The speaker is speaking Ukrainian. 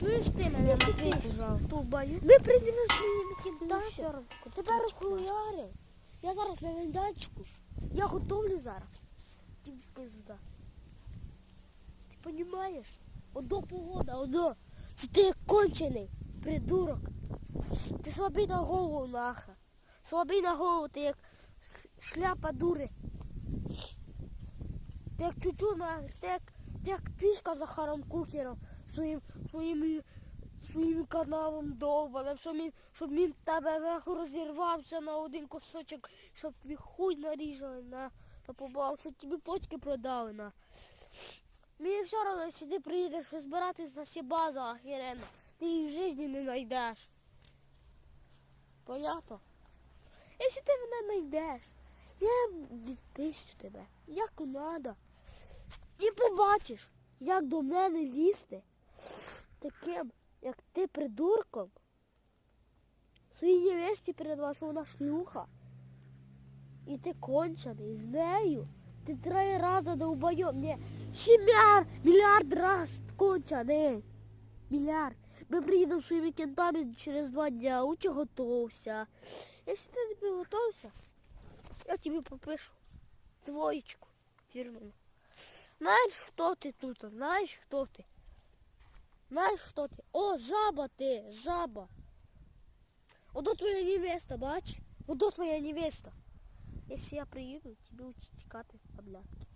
Чуєш ти мене, Матвій, пожалуйста. Тубаю? Ми прийдемо своїми кінтами. ще раз. Тебе. Я зараз на майданчику. Я готовлю зараз. Ти пизда. Ти понімаєш? Одо погода, одо. Це ти як кончений, придурок. Ти слабий на голову наха. Слабий на голову, ти як шляпа дури. Ти як тютю нахер, ти як, ти як пішка за Харом Кукером своїм, своїм, своїм каналом довбаним, щоб він, щоб він тебе нахуй розірвався на один кусочок, щоб тобі хуй наріжали на, на побав, щоб тобі почки продали на. Мені все одно сюди приїдеш збиратись на всі база охеренно. Ти її в житті не знайдеш. Понятно? Якщо ти мене знайдеш, я відпустю тебе, як надо. І побачиш, як до мене лізти таким, як ти придурком. Своїй невесті передала, що вона шлюха. І ти кончений з нею. Ти три рази довбойом. Ні, ще мільярд, мільярд раз кончений. Мільярд. Ми приїдемо своїми кентами через два дня. Учи готовся. Якщо ти не підготовся, я тобі попишу двоєчку фірмену. Знаєш, хто ти тут? Знаєш, хто ти? Знаєш, хто ти? О, жаба ти, жаба. Ото твоя невеста, бач? Ото твоя невеста. Якщо я приїду, тобі учить тікати, обляти.